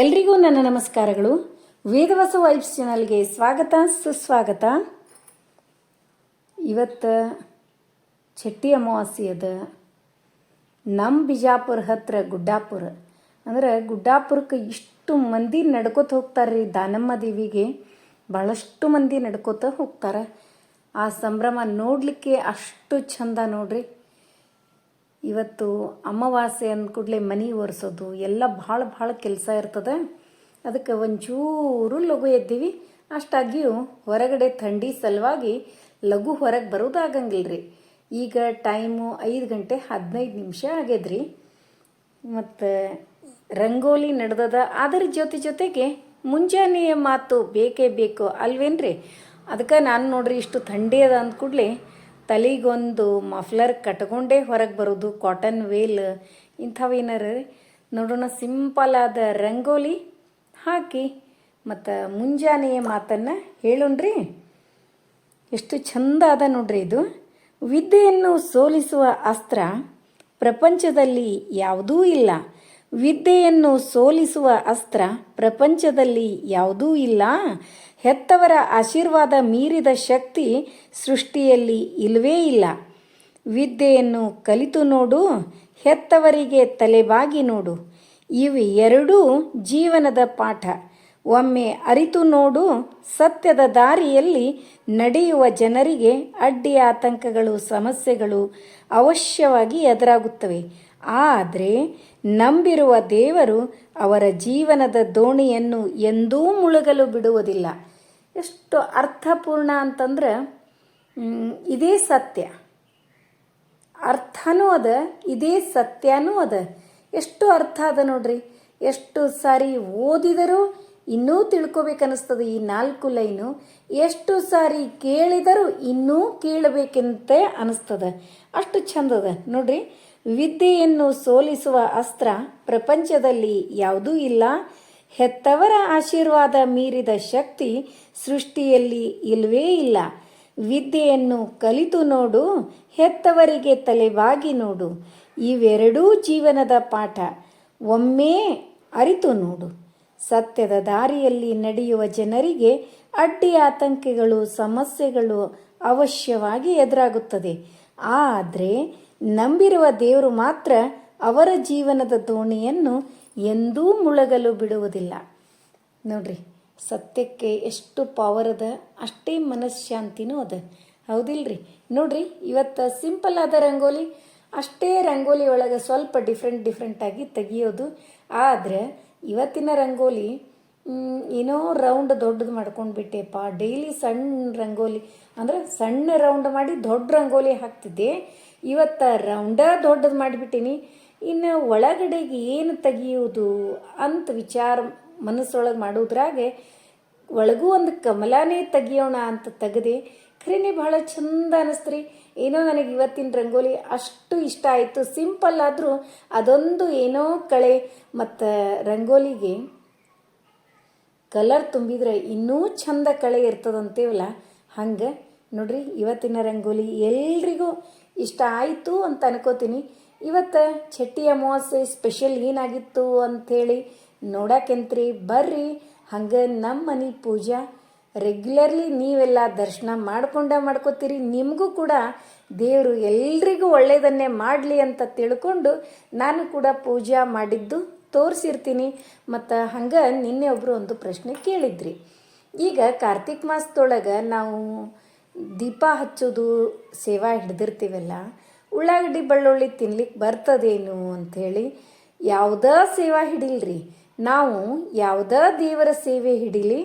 ಎಲ್ರಿಗೂ ನನ್ನ ನಮಸ್ಕಾರಗಳು. ವೇದವಸ ವೈಬ್ಸ್ ಚಾನಲ್ಗೆ ಸ್ವಾಗತ, ಸುಸ್ವಾಗತ. ಇವತ್ತು ಚಟ್ಟಿ ಅಮಾವಾಸ್ಯೆ ಅದ ನಮ್ಮ ಬಿಜಾಪುರ ಹತ್ರ ಗುಡ್ಡಾಪುರ. ಅಂದ್ರೆ ಗುಡ್ಡಾಪುರಕ್ಕೆ ಇಷ್ಟು ಮಂದಿ ನಡ್ಕೋತ ಹೋಗ್ತಾರೆ ರೀ ದಾನಮ್ಮ ದೇವಿಗೆ. ಭಾಳಷ್ಟು ಮಂದಿ ನಡ್ಕೋತ ಹೋಗ್ತಾರೆ. ಆ ಸಂಭ್ರಮ ನೋಡಲಿಕ್ಕೆ ಅಷ್ಟು ಚಂದ ನೋಡ್ರಿ. ಇವತ್ತು ಅಮಾವಾಸ್ಯೆ ಅಂದ ಕೂಡಲೇ ಮನೆ ಒರೆಸೋದು, ಎಲ್ಲ ಭಾಳ ಭಾಳ ಕೆಲಸ ಇರ್ತದೆ. ಅದಕ್ಕೆ ಒಂಚೂರು ಲಘು ಎದ್ದೀವಿ. ಅಷ್ಟಾಗಿಯೂ ಹೊರಗಡೆ ಥಂಡಿ ಸಲುವಾಗಿ ಲಘು ಹೊರಗೆ ಬರೋದಾಗಂಗಿಲ್ಲ ರೀ ಈಗ ಟೈಮು ಐದು ಗಂಟೆ ಹದಿನೈದು ನಿಮಿಷ ಆಗ್ಯದ್ರಿ. ಮತ್ತು ರಂಗೋಲಿ ನಡೆದದ, ಅದರ ಜೊತೆ ಜೊತೆಗೆ ಮುಂಜಾನೆಯ ಮಾತು ಬೇಕೇ ಬೇಕು ಅಲ್ವೇನ್ರಿ? ಅದಕ್ಕೆ ನಾನು ನೋಡ್ರಿ ಇಷ್ಟು ಥಂಡಿ ಅದ ಅಂದ ಕೂಡಲೇ ತಲೆಗೊಂದು ಮಫ್ಲರ್ ಕಟ್ಕೊಂಡೇ ಹೊರಗೆ ಬರೋದು ಕಾಟನ್ ವೇಲ್ ಇಂಥವೇನಾರ ನೋಡೋಣ ಸಿಂಪಲ್ ಆದ ರಂಗೋಲಿ ಹಾಕಿ ಮತ್ತು ಮುಂಜಾನೆಯ ಮಾತನ್ನು ಹೇಳೋಣ್ರಿ. ಎಷ್ಟು ಚಂದ ಅದ ನೋಡ್ರಿ ಇದು. ವಿದ್ಯೆಯನ್ನು ಸೋಲಿಸುವ ಅಸ್ತ್ರ ಪ್ರಪಂಚದಲ್ಲಿ ಯಾವುದೂ ಇಲ್ಲ. ವಿದ್ಯೆಯನ್ನು ಸೋಲಿಸುವ ಅಸ್ತ್ರ ಪ್ರಪಂಚದಲ್ಲಿ ಯಾವುದೂ ಇಲ್ಲ. ಹೆತ್ತವರ ಆಶೀರ್ವಾದ ಮೀರಿದ ಶಕ್ತಿ ಸೃಷ್ಟಿಯಲ್ಲಿ ಇಲ್ಲವೇ ಇಲ್ಲ. ವಿದ್ಯೆಯನ್ನು ಕಲಿತು ನೋಡು, ಹೆತ್ತವರಿಗೆ ತಲೆಬಾಗಿ ನೋಡು. ಇವು ಎರಡೂ ಜೀವನದ ಪಾಠ. ಒಮ್ಮೆ ಅರಿತು ನೋಡು, ಸತ್ಯದ ದಾರಿಯಲ್ಲಿ ನಡೆಯುವ ಜನರಿಗೆ ಅಡ್ಡಿ ಆತಂಕಗಳು, ಸಮಸ್ಯೆಗಳು ಅವಶ್ಯವಾಗಿ ಎದುರಾಗುತ್ತವೆ. ಆದರೆ ನಂಬಿರುವ ದೇವರು ಅವರ ಜೀವನದ ದೋಣಿಯನ್ನು ಎಂದೂ ಮುಳುಗಲು ಬಿಡುವುದಿಲ್ಲ. ಎಷ್ಟು ಅರ್ಥಪೂರ್ಣ ಅಂತಂದ್ರೆ ಇದೇ ಸತ್ಯ. ಅರ್ಥನೂ ಅದ, ಇದೇ ಸತ್ಯನೂ ಅದ. ಎಷ್ಟು ಅರ್ಥ ಅದ ನೋಡ್ರಿ. ಎಷ್ಟು ಸಾರಿ ಓದಿದರೂ ಇನ್ನೂ ತಿಳ್ಕೊಬೇಕನ್ನಿಸ್ತದೆ ಈ ನಾಲ್ಕು ಲೈನು. ಎಷ್ಟು ಸಾರಿ ಕೇಳಿದರೂ ಇನ್ನೂ ಕೇಳಬೇಕಂತೆ ಅನಿಸ್ತದ. ಅಷ್ಟು ಚಂದದ ನೋಡ್ರಿ, ವಿದ್ಯೆಯನ್ನು ಸೋಲಿಸುವ ಅಸ್ತ್ರ ಪ್ರಪಂಚದಲ್ಲಿ ಯಾವುದೂ ಇಲ್ಲ. ಹೆತ್ತವರ ಆಶೀರ್ವಾದ ಮೀರಿದ ಶಕ್ತಿ ಸೃಷ್ಟಿಯಲ್ಲಿ ಇಲ್ಲವೇ ಇಲ್ಲ. ವಿದ್ಯೆಯನ್ನು ಕಲಿತು ನೋಡು, ಹೆತ್ತವರಿಗೆ ತಲೆಬಾಗಿ ನೋಡು. ಇವೆರಡೂ ಜೀವನದ ಪಾಠ. ಒಮ್ಮೆ ಅರಿತು ನೋಡು. ಸತ್ಯದ ದಾರಿಯಲ್ಲಿ ನಡೆಯುವ ಜನರಿಗೆ ಅಡ್ಡಿ ಆತಂಕಗಳು, ಸಮಸ್ಯೆಗಳು ಅವಶ್ಯವಾಗಿ ಎದುರಾಗುತ್ತದೆ. ಆದರೆ ನಂಬಿರುವ ದೇವರು ಮಾತ್ರ ಅವರ ಜೀವನದ ದೋಣಿಯನ್ನು ಎಂದೂ ಮುಳುಗಲು ಬಿಡುವುದಿಲ್ಲ. ನೋಡ್ರಿ, ಸತ್ಯಕ್ಕೆ ಎಷ್ಟು ಪವರ್ ಅದ, ಅಷ್ಟೇ ಮನಃಶಾಂತಿನೂ ಅದ. ಹೌದಿಲ್ರಿ? ನೋಡ್ರಿ, ಇವತ್ತು ಸಿಂಪಲ್ ಆದ ರಂಗೋಲಿ, ಅಷ್ಟೇ ರಂಗೋಲಿ ಒಳಗೆ ಸ್ವಲ್ಪ ಡಿಫ್ರೆಂಟ್ ಡಿಫ್ರೆಂಟಾಗಿ ತೆಗಿಯೋದು. ಆದರೆ, ಇವತ್ತಿನ ರಂಗೋಲಿ ಏನೋ ರೌಂಡ್ ದೊಡ್ಡದು ಮಾಡ್ಕೊಂಡು ಬಿಟ್ಟೆಪ್ಪ ಡೈಲಿ ಸಣ್ಣ ರಂಗೋಲಿ, ಅಂದ್ರೆ ಸಣ್ಣ ರೌಂಡ್ ಮಾಡಿ ದೊಡ್ಡ ರಂಗೋಲಿ ಹಾಕ್ತಿದ್ದೆ. ಇವತ್ತು ರೌಂಡ ದೊಡ್ಡದು ಮಾಡಿಬಿಟ್ಟೀನಿ. ಇನ್ನು ಒಳಗಡೆಗೆ ಏನು ತೆಗಿಯೋದು ಅಂತ ವಿಚಾರ ಮನಸ್ಸೊಳಗೆ ಮಾಡೋದ್ರಾಗೆ ಒಳಗೂ ಒಂದು ಕಮಲಾನೇ ತೆಗಿಯೋಣ ಅಂತ ತೆಗೆದೆ ಖರೇನೆ ಭಾಳ ಚಂದ ಅನ್ನಿಸ್ತ್ರಿ ಏನೋ ನನಗೆ ಇವತ್ತಿನ ರಂಗೋಲಿ ಅಷ್ಟು ಇಷ್ಟ ಆಯಿತು. ಸಿಂಪಲ್ ಆದರೂ ಅದೊಂದು ಏನೋ ಕಳೆ. ಮತ್ತು ರಂಗೋಲಿಗೆ ಕಲರ್ ತುಂಬಿದ್ರೆ ಇನ್ನೂ ಚಂದ ಕಳೆ ಇರ್ತದಂತೇವಲ್ಲ? ಹಂಗೆ ನೋಡ್ರಿ, ಇವತ್ತಿನ ರಂಗೋಲಿ ಎಲ್ರಿಗೂ ಇಷ್ಟ ಆಯಿತು ಅಂತ ಅನ್ಕೋತೀನಿ. ಇವತ್ತು ಚಟ್ಟಿ ಅಮಾವಾಸ್ಯೆ ಸ್ಪೆಷಲ್ ಏನಾಗಿತ್ತು ಅಂಥೇಳಿ ನೋಡಕ್ಕೆಂತ್ರಿ ಬರ್ರಿ, ಹಂಗೆ ನಮ್ಮ ಮನೆ ಪೂಜಾ. ರೆಗ್ಯುಲರ್ಲಿ ನೀವೆಲ್ಲ ದರ್ಶನ ಮಾಡ್ಕೊಂಡ ಮಾಡ್ಕೋತೀರಿ. ನಿಮಗೂ ಕೂಡ ದೇವರು ಎಲ್ರಿಗೂ ಒಳ್ಳೆಯದನ್ನೇ ಮಾಡಲಿ ಅಂತ ತಿಳ್ಕೊಂಡು ನಾನು ಕೂಡ ಪೂಜಾ ಮಾಡಿದ್ದು ತೋರಿಸಿರ್ತೀನಿ. ಮತ್ತು ಹಂಗೆ ನಿನ್ನೆ ಒಬ್ಬರು ಒಂದು ಪ್ರಶ್ನೆ ಕೇಳಿದ್ರಿ. ಈಗ ಕಾರ್ತಿಕ್ ಮಾಸದೊಳಗೆ ನಾವು ದೀಪ ಹಚ್ಚೋದು, ಸೇವಾ ಹಿಡ್ದಿರ್ತೀವಲ್ಲ ಉಳ್ಳಾಗಡ್ಡಿ ಬೆಳ್ಳುಳ್ಳಿ ತಿನ್ಲಿಕ್ಕೆ ಬರ್ತದೇನು ಅಂಥೇಳಿ ಯಾವುದೇ ಸೇವಾ ಹಿಡಿಲ್ರಿ? ನಾವು ಯಾವುದೇ ದೇವರ ಸೇವೆ ಹಿಡಿಲಿ,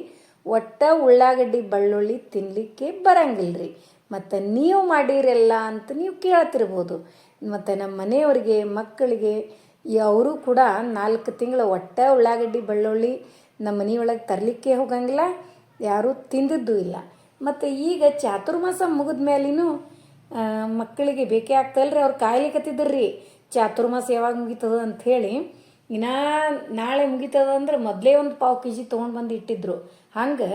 ಒಟ್ಟ ಉಳ್ಳಾಗಡ್ಡಿ ಬೆಳ್ಳುಳ್ಳಿ ತಿನ್ನಲಿಕ್ಕೆ ಬರಂಗಿಲ್ಲರಿ ಮತ್ತು ನೀವು ಮಾಡಿರಲ್ಲ ಅಂತ ನೀವು ಕೇಳ್ತಿರ್ಬೋದು. ಮತ್ತು ನಮ್ಮ ಮನೆಯವ್ರಿಗೆ, ಮಕ್ಕಳಿಗೆ, ಅವರು ಕೂಡ ನಾಲ್ಕು ತಿಂಗಳ ಒಟ್ಟ ಉಳ್ಳಾಗಡ್ಡಿ ಬೆಳ್ಳುಳ್ಳಿ ನಮ್ಮ ಮನೆಯೊಳಗೆ ತರಲಿಕ್ಕೆ ಹೋಗಂಗಿಲ್ಲ, ಯಾರೂ ತಿಂದಿದ್ದು ಇಲ್ಲ. ಮತ್ತು ಈಗ ಚಾತುರ್ಮಾಸ ಮುಗಿದ ಮೇಲಿನೂ ಮಕ್ಕಳಿಗೆ ಬೇಕೇ ಆಗ್ತಾಯಿಲ್ರಿ ಅವ್ರು ಕಾಯ್ಲಿಕತ್ತಿದ್ರಿ ಚಾತುರ್ಮಾಸ ಯಾವಾಗ ಮುಗೀತದ ಅಂಥೇಳಿ ಇನ್ನು ನಾಳೆ ಮುಗೀತದ ಅಂದ್ರೆ ಮೊದಲೇ ಒಂದು ಪಾವು ಕೆ ಜಿ ತೊಗೊಂಡು ಬಂದು ಇಟ್ಟಿದ್ರು. ಹಂಗೆ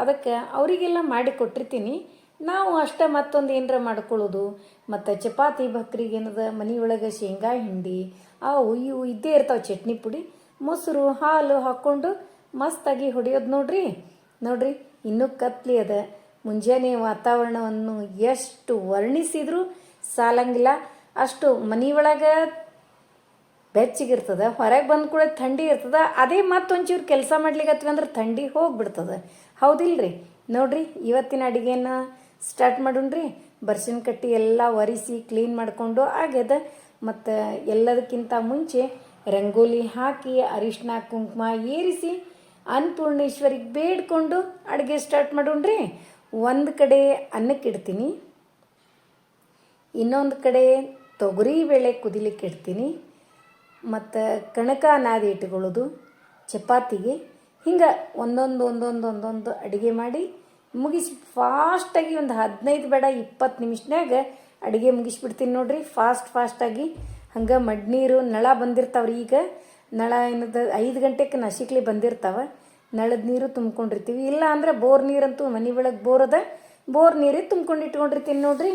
ಅದಕ್ಕೆ ಅವರಿಗೆಲ್ಲ ಮಾಡಿ ಕೊಟ್ಟಿರ್ತೀನಿ. ನಾವು ಅಷ್ಟೇ ಮತ್ತೊಂದು ಏನರ ಮಾಡ್ಕೊಳ್ಳೋದು. ಮತ್ತು ಚಪಾತಿ ಬಕ್ರಿಗೆ ಏನದ ಮನೆಯೊಳಗೆ ಶೇಂಗಾ ಹಿಂಡಿ, ಅವು ಇವು ಇದ್ದೇ ಇರ್ತಾವೆ ಚಟ್ನಿ ಪುಡಿ. ಮೊಸರು, ಹಾಲು ಹಾಕ್ಕೊಂಡು ಮಸ್ತಾಗಿ ಹೊಡೆಯೋದು ನೋಡ್ರಿ. ನೋಡ್ರಿ, ಇನ್ನೂ ಕತ್ಲಿ ಅದ. ಮುಂಜಾನೆ ವಾತಾವರಣವನ್ನು ಎಷ್ಟು ವರ್ಣಿಸಿದ್ರು ಸಾಲಂಗಿಲ್ಲ. ಅಷ್ಟು ಮನೆಯೊಳಗೆ ಬೆಚ್ಚಗಿರ್ತದೆ, ಹೊರಗೆ ಬಂದ ಕೂಡ ಥಂಡಿ ಇರ್ತದೆ. ಅದೇ ಮತ್ತೊಂಚೂರು ಕೆಲಸ ಮಾಡ್ಲಿಕ್ಕೆ ಅಂದ್ರೆ ಥಂಡಿ ಹೋಗ್ಬಿಡ್ತದೆ. ಹೌದಿಲ್ರಿ? ನೋಡ್ರಿ, ಇವತ್ತಿನ ಅಡುಗೆನ ಸ್ಟಾರ್ಟ್ ಮಾಡೋಣ್ರಿ. ಬರ್ಸಿನ ಕಟ್ಟಿ ಎಲ್ಲ ಒರೆಸಿ ಕ್ಲೀನ್ ಮಾಡಿಕೊಂಡು ಆಗ್ಯದ. ಮತ್ತು ಎಲ್ಲದಕ್ಕಿಂತ ಮುಂಚೆ ರಂಗೋಲಿ ಹಾಕಿ ಅರಿಶಿನ ಕುಂಕುಮ ಏರಿಸಿ, ಅನ್ನಪೂರ್ಣೇಶ್ವರಿಗೆ ಬೇಡ್ಕೊಂಡು ಅಡುಗೆ ಸ್ಟಾರ್ಟ್ ಮಾಡೋಣ್ರಿ. ಒಂದು ಕಡೆ ಅನ್ನಕ್ಕೆ ಇಡ್ತೀನಿ. ಇನ್ನೊಂದು ಕಡೆ ತೊಗರಿ ಬೇಳೆ ಕುದಿಲಿಕ್ಕೆ ಇಡ್ತೀನಿ. ಮತ್ತು ಕಣಕ ಅನಾದಿ ಇಟ್ಕೊಳ್ಳೋದು ಚಪಾತಿಗೆ. ಹಿಂಗೆ ಒಂದೊಂದು ಒಂದೊಂದು ಒಂದೊಂದು ಅಡುಗೆ ಮಾಡಿ ಮುಗಿಸಿ ಫಾಸ್ಟಾಗಿ ಒಂದು ಹದಿನೈದು ಬೇಡ ಇಪ್ಪತ್ತು ನಿಮಿಷನಾಗ ಅಡುಗೆ ಮುಗಿಸ್ಬಿಡ್ತೀನಿ ನೋಡ್ರಿ. ಫಾಸ್ಟ್ ಫಾಸ್ಟಾಗಿ ಹಂಗೆ ಮಡ್ನೀರು ನಳ ಬಂದಿರ್ತಾವ್ರಿ ಈಗ. ನಳ ಏನದ ಐದು ಗಂಟೆಗೆ ನಸಿಕ್ಲಿ ಬಂದಿರ್ತಾವ. ನಳದ ನೀರು ತುಂಬ್ಕೊಂಡಿರ್ತೀವಿ. ಇಲ್ಲ ಅಂದ್ರೆ ಬೋರ್ ನೀರಂತೂ ಮನೆ ಒಳಗೆ ಬೋರ್ ಅದ ಬೋರ್ ನೀರೇ ತುಂಬ್ಕೊಂಡು ಇಟ್ಕೊಂಡಿರ್ತೀನಿ ನೋಡ್ರಿ.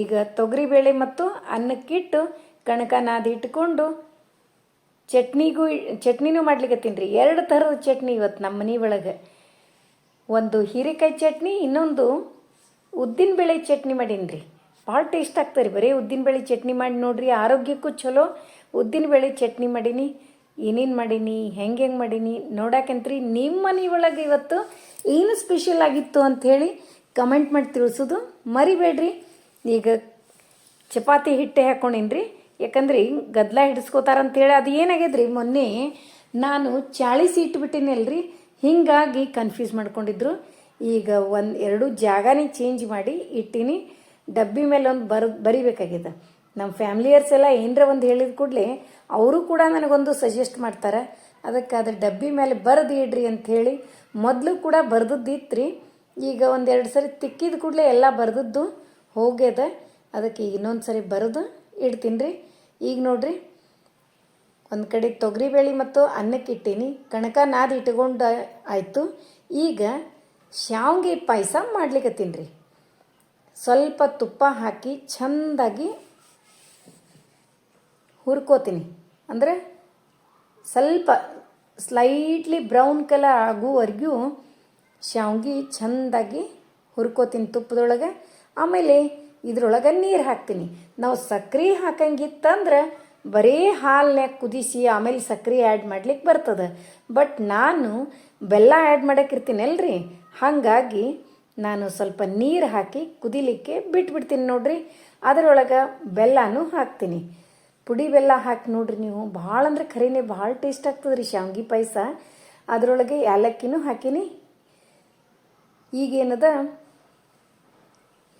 ಈಗ ತೊಗರಿಬೇಳೆ ಮತ್ತು ಅನ್ನಕ್ಕಿಟ್ಟು ಕಣಕ ನಾದಿ ಇಟ್ಕೊಂಡು ಚಟ್ನಿಗೂ ಚಟ್ನಿನೂ ಮಾಡ್ಲಿಕ್ಕತ್ತೀನಿ ರೀ. ಎರಡು ಥರದ ಚಟ್ನಿ ಇವತ್ತು ನಮ್ಮ ಮನೆ ಒಳಗೆ. ಒಂದು ಹೀರೆಕಾಯಿ ಚಟ್ನಿ, ಇನ್ನೊಂದು ಉದ್ದಿನ ಬೇಳೆ ಚಟ್ನಿ ಮಾಡೀನಿ ರೀ. ಭಾಳ ಟೇಸ್ಟ್ ಆಗ್ತಾರೆ ಬರೀ ಉದ್ದಿನ ಬೇಳೆ ಚಟ್ನಿ ಮಾಡಿ ನೋಡ್ರಿ. ಆರೋಗ್ಯಕ್ಕೂ ಚಲೋ ಉದ್ದಿನ ಬೇಳೆ ಚಟ್ನಿ ಮಾಡೀನಿ. ಏನೇನು ಮಾಡೀನಿ, ಹೆಂಗೆ ಹೆಂಗೆ ಮಾಡೀನಿ ನೋಡಾಕಂತ್ರಿ ನಿಮ್ಮ ಮನೆ ಒಳಗೆ ಇವತ್ತು ಏನು ಸ್ಪೆಷಲ್ ಆಗಿತ್ತು ಅಂಥೇಳಿ ಕಮೆಂಟ್ ಮಾಡಿ ತಿಳಿಸೋದು ಮರಿಬೇಡ್ರಿ. ಈಗ ಚಪಾತಿ ಹಿಟ್ಟೆ ಹಾಕ್ಕೊಂಡೇನಿ ರೀ ಯಾಕಂದ್ರೆ ಗದ್ಲ ಹಿಡಿಸ್ಕೋತಾರಂತೇಳಿ ಅದು ಏನಾಗಿದ್ರಿ ಮೊನ್ನೆ ನಾನು ಚಾಳಿಸಿ ಇಟ್ಬಿಟ್ಟಿನಲ್ರಿ. ಹೀಗಾಗಿ ಕನ್ಫ್ಯೂಸ್ ಮಾಡ್ಕೊಂಡಿದ್ರು. ಈಗ ಒಂದು ಎರಡು ಜಾಗನೇ ಚೇಂಜ್ ಮಾಡಿ ಇಟ್ಟಿನಿ. ಡಬ್ಬಿ ಮೇಲೆ ಒಂದು ಬರ್ ಬರಿಬೇಕಾಗಿದೆ ನಮ್ಮ ಫ್ಯಾಮಿಲಿಯರ್ಸ್ ಎಲ್ಲ ಏನರ ಒಂದು ಹೇಳಿದ ಕೂಡಲೇ ಅವರು ಕೂಡ ನನಗೊಂದು ಸಜೆಸ್ಟ್ ಮಾಡ್ತಾರೆ. ಅದಕ್ಕೆ ಅದ್ರ ಡಬ್ಬಿ ಮೇಲೆ ಬರೆದು ಇಡ್ರಿ ಅಂಥೇಳಿ ಮೊದಲು ಕೂಡ ಬರೆದದ್ದಿತ್ತು ಈಗ ಒಂದೆರಡು ಸರಿ ತಿಕ್ಕಿದ ಕೂಡಲೇ ಎಲ್ಲ ಬರೆದದ್ದು ಹೋಗ್ಯದ. ಅದಕ್ಕೆ ಈಗ ಇನ್ನೊಂದು ಸರಿ ಬರೆದು ಇಡ್ತೀನಿ ರೀ ಈಗ ನೋಡ್ರಿ, ಒಂದು ಕಡೆ ತೊಗರಿಬೇಳೆ ಮತ್ತು ಅನ್ನಕ್ಕೆ ಇಟ್ಟೀನಿ. ಕಣಕ ನಾದಿ ಇಟ್ಕೊಂಡು ಆಯಿತು. ಈಗ ಶಾವ್ಗೆ ಪಾಯಸ ಮಾಡ್ಲಿಕ್ಕತ್ತೀನಿ ರೀ. ಸ್ವಲ್ಪ ತುಪ್ಪ ಹಾಕಿ ಚೆಂದಾಗಿ ಹುರ್ಕೋತೀನಿ. ಅಂದರೆ ಸ್ವಲ್ಪ ಸ್ಲೈಟ್ಲಿ ಬ್ರೌನ್ ಕಲರ್ ಆಗುವವರೆಗೂ ಶಾವ್ಗೆ ಚೆಂದಾಗಿ ಹುರ್ಕೋತೀನಿ ತುಪ್ಪದೊಳಗೆ. ಆಮೇಲೆ ಇದ್ರೊಳಗೆ ನೀರು ಹಾಕ್ತೀನಿ. ನಾವು ಸಕ್ರೆ ಹಾಕಂಗಿತ್ತಂದ್ರೆ ಬರೀ ಹಾಲ್ನ್ಯಾಗ ಕುದಿಸಿ ಆಮೇಲೆ ಸಕ್ರೆ ಆ್ಯಡ್ ಮಾಡ್ಲಿಕ್ಕೆ ಬರ್ತದೆ. ಬಟ್ ನಾನು ಬೆಲ್ಲ ಆ್ಯಡ್ ಮಾಡೋಕ್ಕಿರ್ತೀನಲ್ರಿ ಹಾಗಾಗಿ ನಾನು ಸ್ವಲ್ಪ ನೀರು ಹಾಕಿ ಕುದಿಲಿಕ್ಕೆ ಬಿಟ್ಬಿಡ್ತೀನಿ ನೋಡ್ರಿ. ಅದರೊಳಗೆ ಬೆಲ್ಲನೂ ಹಾಕ್ತೀನಿ. ಪುಡಿ ಬೆಲ್ಲ ಹಾಕಿ ನೋಡ್ರಿ ನೀವು. ಭಾಳ ಅಂದ್ರೆ ಖರೀನೇ ಭಾಳ ಟೇಸ್ಟ್ ಆಗ್ತದೆ ರೀ ಶಾವ್ಗೆ ಪಾಯಸ. ಅದರೊಳಗೆ ಏಲಕ್ಕಿನೂ ಹಾಕಿನಿ. ಈಗೇನದ?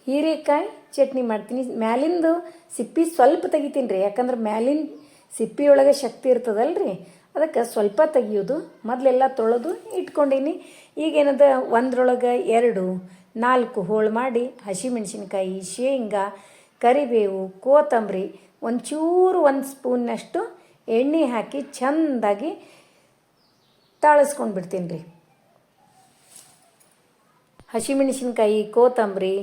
ಹೀರೆಕಾಯಿ ಚಟ್ನಿ ಮಾಡ್ತೀನಿ. ಮ್ಯಾಲಿಂದು ಸಿಪ್ಪಿ ಸ್ವಲ್ಪ ತೆಗಿತೀನಿ ರೀ ಯಾಕಂದ್ರೆ ಮ್ಯಾಲಿನ ಸಿಪ್ಪಿಯೊಳಗೆ ಶಕ್ತಿ ಇರ್ತದಲ್ರಿ. ಅದಕ್ಕೆ ಸ್ವಲ್ಪ ತೆಗಿಯೋದು. ಮೊದಲೆಲ್ಲ ತೊಳೆದು ಇಟ್ಕೊಂಡೀನಿ. ಈಗೇನದ? ಒಂದ್ರೊಳಗೆ ಎರಡು, ನಾಲ್ಕು ಹೋಳು ಮಾಡಿ ಹಸಿಮೆಣಸಿನ್ಕಾಯಿ, ಶೇಂಗಾ, ಕರಿಬೇವು ಕೋತಂಬರಿ ಒಂಚೂರು ಒಂದು ಸ್ಪೂನ್ನಷ್ಟು ಎಣ್ಣೆ ಹಾಕಿ ಚೆಂದಾಗಿ ತಾಳಿಸ್ಕೊಂಡು ಬಿಡ್ತೀನಿ ರೀ ಹಸಿಮೆಣಸಿನ್ಕಾಯಿ, ಕೋತಂಬರಿ,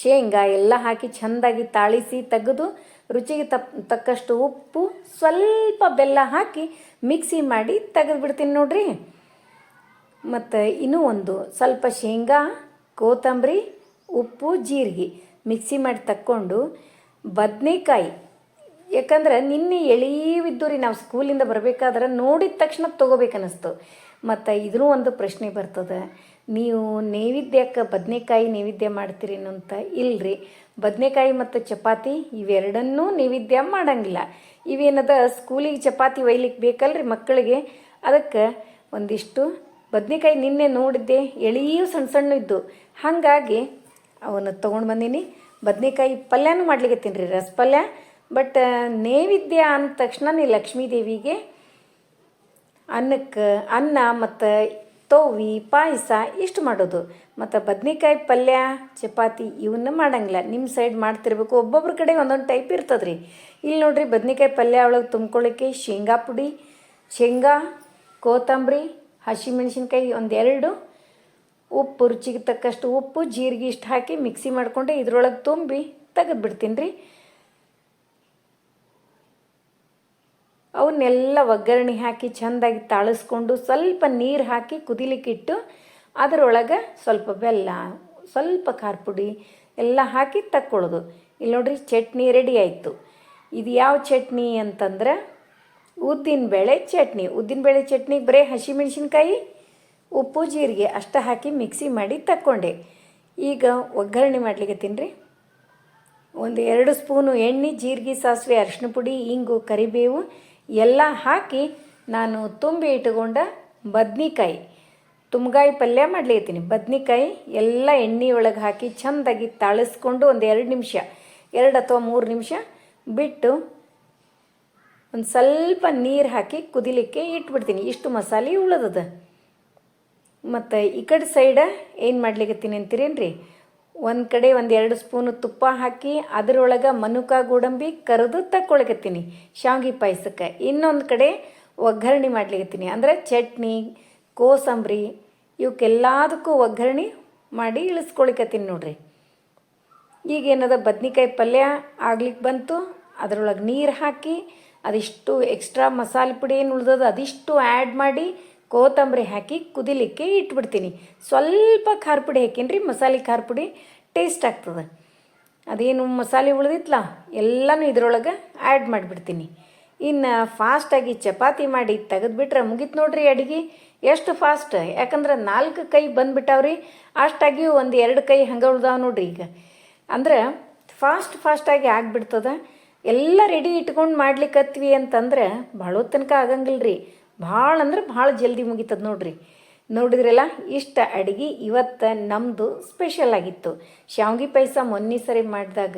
ಶೇಂಗಾ ಎಲ್ಲ ಹಾಕಿ ಚೆಂದಾಗಿ ತಾಳಿಸಿ ತೆಗೆದು ರುಚಿಗೆ ತಪ್, ತಕ್ಕಷ್ಟು ಉಪ್ಪು, ಸ್ವಲ್ಪ ಬೆಲ್ಲ ಹಾಕಿ ಮಿಕ್ಸಿ ಮಾಡಿ ತೆಗೆದು ಬಿಡ್ತೀನಿ ನೋಡ್ರಿ. ಮತ್ತು ಇನ್ನೂ ಒಂದು ಸ್ವಲ್ಪ ಶೇಂಗಾ, ಕೋತಂಬರಿ, ಉಪ್ಪು, ಜೀರಿಗೆ ಮಿಕ್ಸಿ ಮಾಡಿ ತಕ್ಕೊಂಡು ಬದನೆಕಾಯಿ ಯಾಕಂದ್ರೆ ನಿನ್ನೆ ಎಳೀವಿದ್ದು ರೀ ನಾವು ಸ್ಕೂಲಿಂದ ಬರಬೇಕಾದ್ರೆ ನೋಡಿದ ತಕ್ಷಣ ತೊಗೋಬೇಕನ್ನಿಸ್ತು. ಮತ್ತು ಇದೂ ಒಂದು ಪ್ರಶ್ನೆ ಬರ್ತದೆ. ನೀವು ನೈವೇದ್ಯಕ್ಕೆ ಬದನೆಕಾಯಿ ನೈವೇದ್ಯ ಮಾಡ್ತೀರಿ ಅಂತ ಇಲ್ರಿ. ಬದನೆಕಾಯಿ ಮತ್ತು ಚಪಾತಿ ಇವೆರಡನ್ನೂ ನೈವೇದ್ಯ ಮಾಡಂಗಿಲ್ಲ. ಇವೇನದ ಸ್ಕೂಲಿಗೆ ಚಪಾತಿ ಒಯ್ಲಿಕ್ಕೆ ಬೇಕಲ್ರಿ ಮಕ್ಕಳಿಗೆ? ಅದಕ್ಕೆ ಒಂದಿಷ್ಟು ಬದನೆಕಾಯಿ ನಿನ್ನೆ ನೋಡಿದ್ದೆ, ಎಳೆಯೂ ಸಣ್ಣ ಸಣ್ಣ ಇದ್ದು. ಹಾಗಾಗಿ ಅವನ್ನ ತೊಗೊಂಡು ಬಂದೀನಿ. ಬದನೆಕಾಯಿ ಪಲ್ಯನೂ ಮಾಡ್ಲಿಕ್ಕೆ ರೀ, ರಸಪಲ್ಯ ಬಟ್ ನೈವೇದ್ಯ ಅಂದ ತಕ್ಷಣನೇ ಲಕ್ಷ್ಮೀ ದೇವಿಗೆ ಅನ್ನಕ್ಕೆ, ಅನ್ನ ಮತ್ತು ತೋವಿ ಪಾಯಸ ಇಷ್ಟು ಮಾಡೋದು. ಮತ್ತು ಬದನೆಕಾಯಿ ಪಲ್ಯ, ಚಪಾತಿ ಇವನ್ನ ಮಾಡಂಗಿಲ್ಲ. ನಿಮ್ಮ ಸೈಡ್ ಮಾಡ್ತಿರ್ಬೇಕು. ಒಬ್ಬೊಬ್ರ ಕಡೆ ಒಂದೊಂದು ಟೈಪ್ ಇರ್ತದೆ ರೀ ಇಲ್ಲಿ ನೋಡ್ರಿ ಬದ್ನಿಕಾಯಿ ಪಲ್ಯ ಒಳಗೆ ತುಂಬ್ಕೊಳ್ಳೋಕ್ಕೆ ಶೇಂಗಾ ಪುಡಿ, ಶೇಂಗಾ ಕೋತಂಬರಿ ಹಸಿಮೆಣ್ಸಿನ್ಕಾಯಿ ಒಂದೆರಡು, ಉಪ್ಪು ರುಚಿಗೆ ತಕ್ಕಷ್ಟು ಉಪ್ಪು, ಜೀರಿಗೆ ಇಷ್ಟು ಹಾಕಿ ಮಿಕ್ಸಿ ಮಾಡಿಕೊಂಡೆ ಇದ್ರೊಳಗೆ ತುಂಬಿ ತೆಗೆದು ಬಿಡ್ತೀನಿ ರೀ ಅವನ್ನೆಲ್ಲ ಒಗ್ಗರಣೆ ಹಾಕಿ ಚೆಂದಾಗಿ ತಾಳಿಸ್ಕೊಂಡು ಸ್ವಲ್ಪ ನೀರು ಹಾಕಿ ಕುದಿಲಿಕ್ಕಿಟ್ಟು ಅದರೊಳಗೆ ಸ್ವಲ್ಪ ಬೆಲ್ಲ, ಸ್ವಲ್ಪ ಖಾರ ಪುಡಿ ಎಲ್ಲ ಹಾಕಿ ತಕ್ಕೊಳ್ಳೋದು ಇಲ್ಲಿ ನೋಡ್ರಿ ಚಟ್ನಿ ರೆಡಿ ಆಯಿತು. ಇದು ಯಾವ ಚಟ್ನಿ ಅಂತಂದ್ರೆ ಉದ್ದಿನಬೇಳೆ ಚಟ್ನಿ. ಉದ್ದಿನಬೇಳೆ ಚಟ್ನಿಗೆ ಬರೀ ಹಸಿಮೆಣ್ಸಿನ್ಕಾಯಿ, ಉಪ್ಪು, ಜೀರಿಗೆ ಅಷ್ಟು ಹಾಕಿ ಮಿಕ್ಸಿ ಮಾಡಿ ತಕ್ಕೊಂಡೆ. ಈಗ ಒಗ್ಗರಣೆ ಮಾಡ್ಲಿಕ್ಕೆ ತಿನ್ರಿ. ಒಂದು ಎರಡು ಸ್ಪೂನು ಎಣ್ಣೆ, ಜೀರಿಗೆ ಸಾಸಿವೆ ಅರಿಶಿನ ಪುಡಿ, ಇಂಗು, ಕರಿಬೇವು ಎಲ್ಲ ಹಾಕಿ ನಾನು ತುಂಬಿ ಇಟ್ಟುಕೊಂಡ ಬದ್ನಿಕಾಯಿ. ತುಂಬಗಾಯಿ ಪಲ್ಯ ಮಾಡ್ಲಿಕತ್ತೀನಿ. ಬದ್ನಿಕಾಯಿ ಎಲ್ಲ ಎಣ್ಣೆ ಒಳಗೆ ಹಾಕಿ ಚೆಂದಾಗಿ ತಾಳಿಸ್ಕೊಂಡು ಒಂದು ಎರಡು ನಿಮಿಷ, ಎರಡು ಅಥವಾ ಮೂರು ನಿಮಿಷ ಬಿಟ್ಟು ಒಂದು ಸ್ವಲ್ಪ ನೀರು ಹಾಕಿ ಕುದಿಲಿಕ್ಕೆ ಇಟ್ಬಿಡ್ತೀನಿ. ಇಷ್ಟು ಮಸಾಲೆ ಉಳಿದದ. ಮತ್ತು ಈ ಕಡೆ ಸೈಡ ಏನು ಮಾಡ್ಲಿಕತ್ತೀನಿ ಅಂತೀರೇನ್ರಿ? ಒಂದು ಕಡೆ ಒಂದು ಎರಡು ಸ್ಪೂನು ತುಪ್ಪ ಹಾಕಿ ಅದರೊಳಗೆ ಮನುಕ ಗೋಡಂಬಿ ಕರೆದು ತಕ್ಕೊಳಕತ್ತೀನಿ. ಶಾವಿಗೆ ಪಾಯಸಕ್ಕೆ. ಇನ್ನೊಂದು ಕಡೆ ಒಗ್ಗರಣೆ ಮಾಡ್ಲಿಕತ್ತೀನಿ. ಅಂದರೆ ಚಟ್ನಿ, ಕೋಸಂಬರಿ ಇವಕ್ಕೆಲ್ಲದಕ್ಕೂ ಒಗ್ಗರಣೆ ಮಾಡಿ ಇಳಿಸ್ಕೊಳಿಕತ್ತೀನಿ ನೋಡ್ರಿ. ಈಗೇನದ ಬದ್ನಿಕಾಯಿ ಪಲ್ಯ ಆಗ್ಲಿಕ್ಕೆ ಬಂತು. ಅದರೊಳಗೆ ನೀರು ಹಾಕಿ ಅದಿಷ್ಟು ಎಕ್ಸ್ಟ್ರಾ ಮಸಾಲೆ ಪುಡಿ ಏನು ಉಳ್ದದ ಅದಿಷ್ಟು ಆ್ಯಡ್ ಮಾಡಿ ಕೋತಂಬರಿ ಹಾಕಿ ಕುದಿಲಿಕ್ಕೆ ಇಟ್ಬಿಡ್ತೀನಿ. ಸ್ವಲ್ಪ ಖಾರ ಪುಡಿ ಹಾಕೀನಿ ರೀ ಮಸಾಲೆ ಖಾರ ಪುಡಿ ಟೇಸ್ಟ್ ಆಗ್ತದೆ. ಅದೇನು ಮಸಾಲೆ ಉಳಿದಿತ್ತಲ್ಲ ಎಲ್ಲನೂ ಇದ್ರೊಳಗೆ ಆ್ಯಡ್ ಮಾಡಿಬಿಡ್ತೀನಿ. ಇನ್ನು ಫಾಸ್ಟಾಗಿ ಚಪಾತಿ ಮಾಡಿ ತೆಗೆದುಬಿಟ್ರೆ ಮುಗೀತು ನೋಡ್ರಿ ಅಡುಗೆ. ಎಷ್ಟು ಫಾಸ್ಟ್ ಯಾಕಂದ್ರೆ ನಾಲ್ಕು ಕೈ ಬಂದುಬಿಟ್ಟಾವ್ರಿ, ಅಷ್ಟಾಗಿ ಒಂದು ಎರಡು ಕೈ ಹಂಗೆ ಉಳ್ದಾವ ನೋಡ್ರಿ ಈಗ. ಅಂದ್ರೆ ಫಾಸ್ಟ್ ಫಾಸ್ಟಾಗಿ ಆಗಿಬಿಡ್ತದೆ. ಎಲ್ಲ ರೆಡಿ ಇಟ್ಕೊಂಡು ಮಾಡ್ಲಿಕ್ಕತ್ವಿ ಅಂತಂದ್ರೆ ಭಾಳ ತನಕ ಆಗಂಗಿಲ್ಲ ರೀ ಭಾಳ ಅಂದ್ರೆ ಭಾಳ ಜಲ್ದಿ ಮುಗೀತದ ನೋಡ್ರಿ. ನೋಡಿದ್ರಲ್ಲ ಇಷ್ಟ ಅಡುಗೆ ಇವತ್ತು ನಮ್ಮದು ಸ್ಪೆಷಲ್ ಆಗಿತ್ತು. ಶಾವ್ಗೆ ಪಾಯಸ ಮೊನ್ನೆ ಸರಿ ಮಾಡಿದಾಗ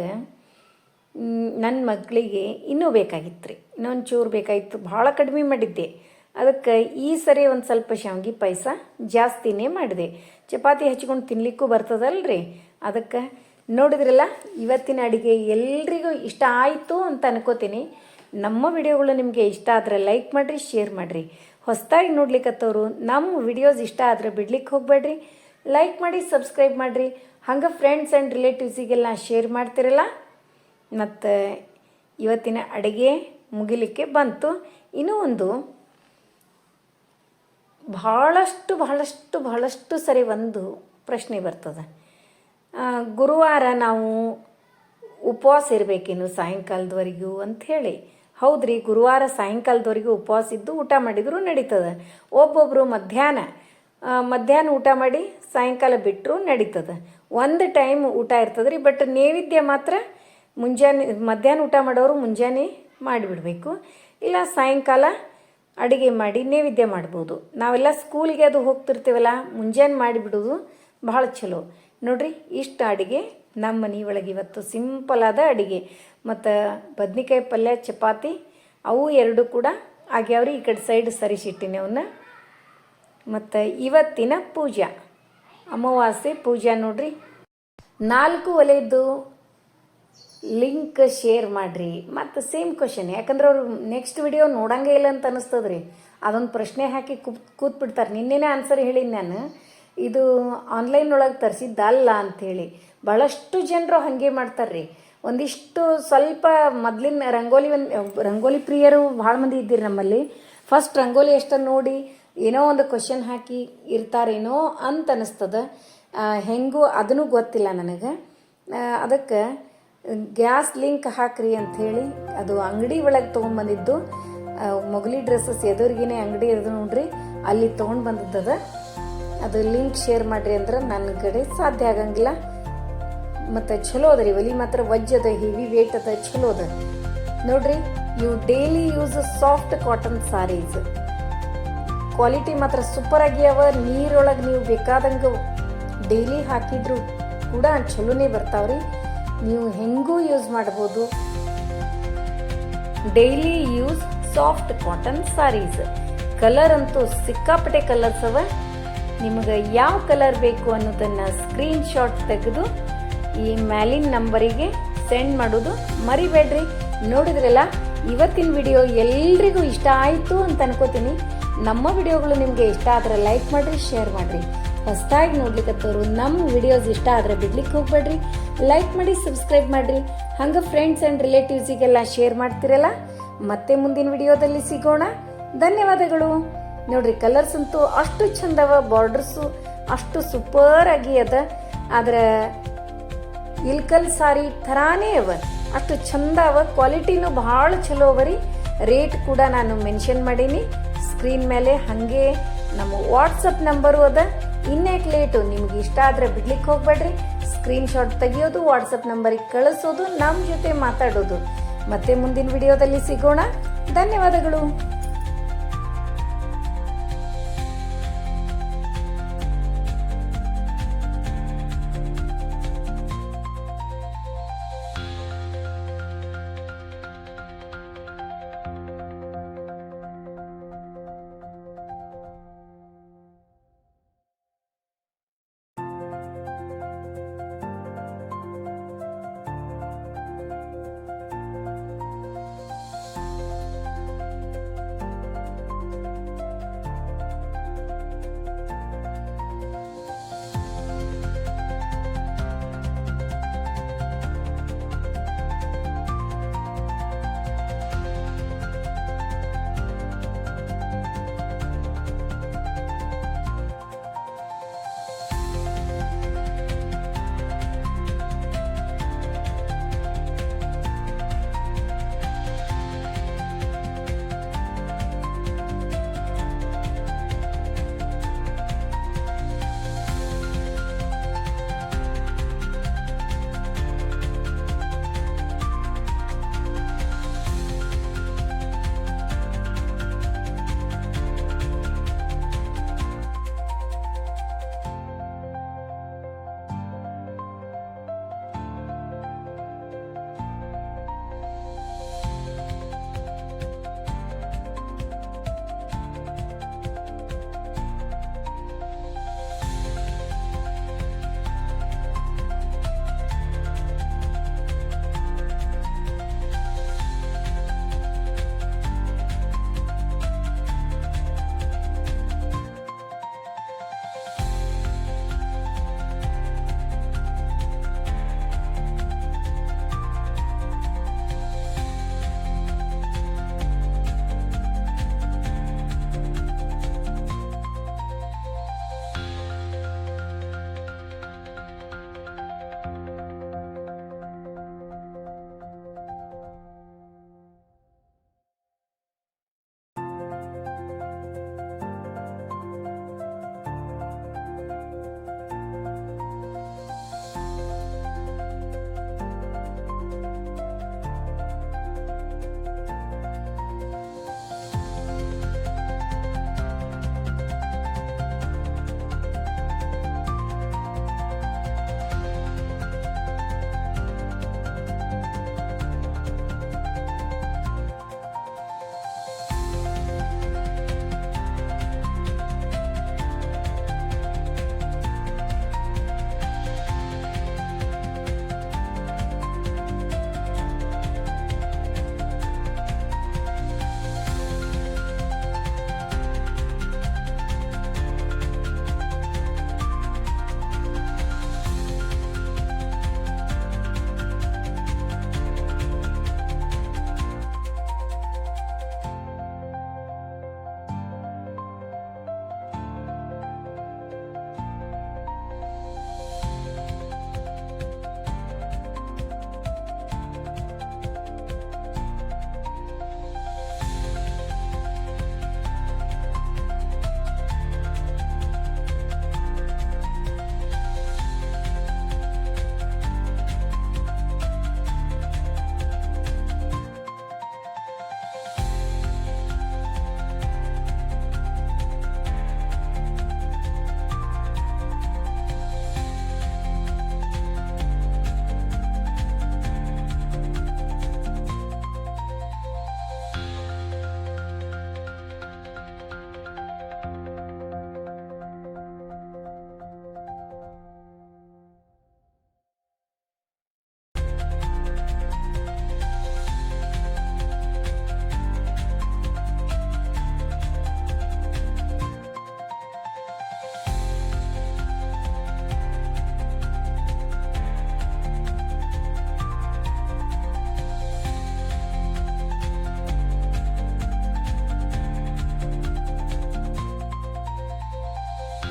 ನನ್ನ ಮಗಳಿಗೆ ಇನ್ನೂ ಬೇಕಾಗಿತ್ತು ರೀ ಇನ್ನೊಂದು ಚೂರು ಬೇಕಾಗಿತ್ತು ಭಾಳ ಕಡಿಮೆ ಮಾಡಿದ್ದೆ. ಅದಕ್ಕೆ ಈ ಸರಿ ಒಂದು ಸ್ವಲ್ಪ ಶಾವ್ಗಿ ಪಾಯಸ ಜಾಸ್ತಿನೇ ಮಾಡಿದೆ. ಚಪಾತಿ ಹಚ್ಕೊಂಡು ತಿನ್ಲಿಕ್ಕೂ ಬರ್ತದಲ್ರಿ. ಅದಕ್ಕೆ ನೋಡಿದ್ರಲ್ಲ ಇವತ್ತಿನ ಅಡುಗೆ ಎಲ್ರಿಗೂ ಇಷ್ಟ ಆಯಿತು ಅಂತ ಅನ್ಕೋತೀನಿ. ನಮ್ಮ ವಿಡಿಯೋಗಳು ನಿಮಗೆ ಇಷ್ಟ ಆದರೆ ಲೈಕ್ ಮಾಡಿರಿ, ಶೇರ್ ಮಾಡಿರಿ. ಹೊಸದಾಗಿ ನೋಡ್ಲಿಕ್ಕತ್ತವರು ನಮ್ಮ ವಿಡಿಯೋಸ್ ಇಷ್ಟ ಆದರೆ ಬಿಡ್ಲಿಕ್ಕೆ ಹೋಗಬೇಡ್ರಿ. ಲೈಕ್ ಮಾಡಿ, ಸಬ್ಸ್ಕ್ರೈಬ್ ಮಾಡಿರಿ. ಹಂಗೆ ಫ್ರೆಂಡ್ಸ್ ಆ್ಯಂಡ್ ರಿಲೇಟಿವ್ಸಿಗೆಲ್ಲ ಶೇರ್ ಮಾಡ್ತಿರಲ್ಲ? ಮತ್ತು ಇವತ್ತಿನ ಅಡುಗೆ ಮುಗಿಲಿಕ್ಕೆ ಬಂತು. ಇನ್ನೂ ಒಂದು ಭಾಳಷ್ಟು ಬಹಳಷ್ಟು ಬಹಳಷ್ಟು ಸರಿ ಒಂದು ಪ್ರಶ್ನೆ ಬರ್ತದೆ. ಗುರುವಾರ ನಾವು ಉಪವಾಸ ಇರಬೇಕೇನು ಸಾಯಂಕಾಲದವರೆಗೂ ಅಂಥೇಳಿ ಹೌದ್ರಿ, ಗುರುವಾರ ಸಾಯಂಕಾಲದವರೆಗೂ ಉಪವಾಸ ಇದ್ದು ಊಟ ಮಾಡಿದರೂ ನಡೀತದೆ. ಒಬ್ಬೊಬ್ಬರು ಮಧ್ಯಾಹ್ನ ಮಧ್ಯಾಹ್ನ ಊಟ ಮಾಡಿ ಸಾಯಂಕಾಲ ಬಿಟ್ಟರು ನಡೀತದೆ. ಒಂದು ಟೈಮ್ ಊಟ ಇರ್ತದೆ ರೀ ಬಟ್ ನೈವೇದ್ಯ ಮಾತ್ರ ಮುಂಜಾನೆ, ಮಧ್ಯಾಹ್ನ ಊಟ ಮಾಡೋರು ಮುಂಜಾನೆ ಮಾಡಿಬಿಡಬೇಕು. ಇಲ್ಲ, ಸಾಯಂಕಾಲ ಅಡುಗೆ ಮಾಡಿ ನೈವೇದ್ಯ ಮಾಡ್ಬೋದು. ನಾವೆಲ್ಲ ಸ್ಕೂಲ್ಗೆ ಅದು ಹೋಗ್ತಿರ್ತೀವಲ್ಲ, ಮುಂಜಾನೆ ಮಾಡಿಬಿಡೋದು ಭಾಳ ಚಲೋ. ನೋಡ್ರಿ, ಇಷ್ಟು ಅಡುಗೆ ನಮ್ಮ ಮನೆ ಒಳಗೆ ಇವತ್ತು ಸಿಂಪಲ್ ಆದ ಅಡುಗೆ. ಮತ್ತು ಬದ್ನಿಕಾಯಿ ಪಲ್ಯ, ಚಪಾತಿ, ಅವು ಎರಡು ಕೂಡ ಆಗ್ಯಾವ್ರಿ ಈ ಕಡೆ ಸೈಡ್ ಸರಿಸಿಟ್ಟಿನಿ ಅವನ್ನ ಮತ್ತು ಇವತ್ತಿನ ಪೂಜಾ. ಅಮಾವಾಸ್ಯೆ ಪೂಜಾ ನೋಡ್ರಿ. ನಾಲ್ಕು ಒಲೆಯದ್ದು ಲಿಂಕ್ ಶೇರ್ ಮಾಡಿರಿ. ಮತ್ತು ಸೇಮ್ ಕ್ವಶನ್ ಯಾಕಂದ್ರೆ ಅವರು ನೆಕ್ಸ್ಟ್ ವಿಡಿಯೋ ನೋಡಂಗೇ ಇಲ್ಲ ಅಂತ ಅನಿಸ್ತದೆ ರೀ ಅದೊಂದು ಪ್ರಶ್ನೆ ಹಾಕಿ ಕೂತ್, ಕೂತ್ಬಿಡ್ತಾರೆ. ನಿನ್ನೆನೇ ಆನ್ಸರ್ ಹೇಳೀನಿ ನಾನು. ಇದು ಆನ್ಲೈನ್ ಒಳಗೆ ತರಿಸಿದ್ದಲ್ಲ ಅಂಥೇಳಿ ಭಾಳಷ್ಟು ಜನರು ಹಾಗೆ ಮಾಡ್ತಾರೆ ರೀ ಒಂದಿಷ್ಟು ಸ್ವಲ್ಪ ಮೊದಲಿನ ರಂಗೋಲಿ ಒಂದು, ರಂಗೋಲಿ ಪ್ರಿಯರು ಭಾಳ ಮಂದಿ ಇದ್ದೀರಿ ನಮ್ಮಲ್ಲಿ. ಫಸ್ಟ್ ರಂಗೋಲಿ ಎಷ್ಟ ನೋಡಿ ಏನೋ ಒಂದು ಕ್ವಶನ್ ಹಾಕಿ ಇರ್ತಾರೇನೋ ಅಂತ ಅನಿಸ್ತದ. ಹೆಂಗೂ ಅದನ್ನು ಗೊತ್ತಿಲ್ಲ ನನಗೆ. ಅದಕ್ಕೆ, ಗ್ಯಾಸ್ ಲಿಂಕ್ ಹಾಕ್ರಿ ಹೇಳಿ ಅದು ಅಂಗಡಿ ಒಳಗೆ ತೊಗೊಂಡ್ಬಂದಿದ್ದು ಬಂದಿದ್ದು. ಮೊಗಲಿ ಡ್ರೆಸ್ಸಸ್ ಎದುರಿಗೇನೆ ಅಂಗಡಿ ಇರೋದು ನೋಡ್ರಿ, ಅಲ್ಲಿ ತೊಗೊಂಡು ಬಂದಿದ್ದದ. ಅದು ಲಿಂಕ್ ಶೇರ್ ಮಾಡ್ರಿ ಅಂದ್ರೆ ನನ್ನ ಕಡೆ ಸಾಧ್ಯ ಆಗಂಗಿಲ್ಲ. ಮತ್ತು ಚಲೋ ಅದ ಒಲಿ ಮಾತ್ರ ವಜ್ಜದ ಹೆವಿ ವೇಟ್ ಅದ ಚಲೋ ಅದ ನೋಡ್ರಿ, ಇವು daily use soft cotton saris quality ಮಾತ್ರ ಸೂಪರ್ ಆಗಿ ಅವ, ನೀರೊಳಗೆ ನೀವು ಬೇಕಾದಂಗೆ ಡೈಲಿ ಹಾಕಿದ್ರು ಕೂಡ ಚಲೋನೇ ಬರ್ತಾವ್ರಿ. ನೀವು ಹೆಂಗೂ ಯೂಸ್ ಮಾಡ್ಬೋದು. Daily use soft cotton saris colour ಅಂತೂ ಸಿಕ್ಕಾಪಟ್ಟೆ ಕಲರ್ಸ್ ಅವ. ನಿಮಗೆ ಯಾವ ಕಲರ್ ಬೇಕು ಅನ್ನೋದನ್ನು ಸ್ಕ್ರೀನ್ ಶಾಟ್ ತೆಗೆದು ಈ ಮ್ಯಾಲಿನ ನಂಬರಿಗೆ ಸೆಂಡ್ ಮಾಡೋದು ಮರಿಬೇಡ್ರಿ. ನೋಡಿದ್ರಲ್ಲ, ಇವತ್ತಿನ ವಿಡಿಯೋ ಎಲ್ರಿಗೂ ಇಷ್ಟ ಆಯಿತು ಅಂತ ಅನ್ಕೋತೀನಿ. ನಮ್ಮ ವಿಡಿಯೋಗಳು ನಿಮಗೆ ಇಷ್ಟ ಆದರೆ ಲೈಕ್ ಮಾಡಿರಿ, ಶೇರ್ ಮಾಡಿರಿ. ಹೊಸದಾಗಿ ನೋಡ್ಲಿಕ್ಕತ್ತವರು ನಮ್ಮ ವಿಡಿಯೋಸ್ ಇಷ್ಟ ಆದರೆ ಬಿಡ್ಲಿಕ್ಕೆ ಹೋಗ್ಬೇಡ್ರಿ. ಲೈಕ್ ಮಾಡಿ, ಸಬ್ಸ್ಕ್ರೈಬ್ ಮಾಡಿರಿ. ಹಂಗೆ ಫ್ರೆಂಡ್ಸ್ ಆ್ಯಂಡ್ ರಿಲೇಟಿವ್ಸಿಗೆಲ್ಲ ಶೇರ್ ಮಾಡ್ತಿರಲ್ಲ, ಮತ್ತೆ ಮುಂದಿನ ವಿಡಿಯೋದಲ್ಲಿ ಸಿಗೋಣ. ಧನ್ಯವಾದಗಳು. ನೋಡ್ರಿ ಕಲರ್ಸ್ ಅಂತೂ ಅಷ್ಟು ಚಂದವ ಬಾರ್ಡರ್ಸು ಅಷ್ಟು ಸೂಪರ್ ಆಗಿ ಅದ. ಆದ್ರೆ ಇಲ್ಕಲ್ ಸಾರಿ ಥರಾನೇ ಅವ. ಅಷ್ಟು ಚಂದ ಅವ. ಕ್ವಾಲಿಟಿನೂ ಭಾಳ ಚಲೋ ಅವ ರೀ. ರೇಟ್ ಕೂಡ ನಾನು ಮೆನ್ಷನ್ ಮಾಡೀನಿ. ಸ್ಕ್ರೀನ್ ಮೇಲೆ ಹಾಗೆ ನಮ್ಮ ವಾಟ್ಸಪ್ ನಂಬರು ಅದ. ಇನ್ನೇಕ್ ಲೇಟು ನಿಮ್ಗೆ ಇಷ್ಟ ಆದರೆ ಬಿಡ್ಲಿಕ್ಕೆ ಹೋಗ್ಬೇಡ್ರಿ. ಸ್ಕ್ರೀನ್ ಶಾಟ್ ತೆಗಿಯೋದು ವಾಟ್ಸಪ್ ನಂಬರಿಗೆ ಕಳಿಸೋದು ನಮ್ಮ ಜೊತೆ ಮಾತಾಡೋದು. ಮತ್ತೆ ಮುಂದಿನ ವಿಡಿಯೋದಲ್ಲಿ ಸಿಗೋಣ. ಧನ್ಯವಾದಗಳು.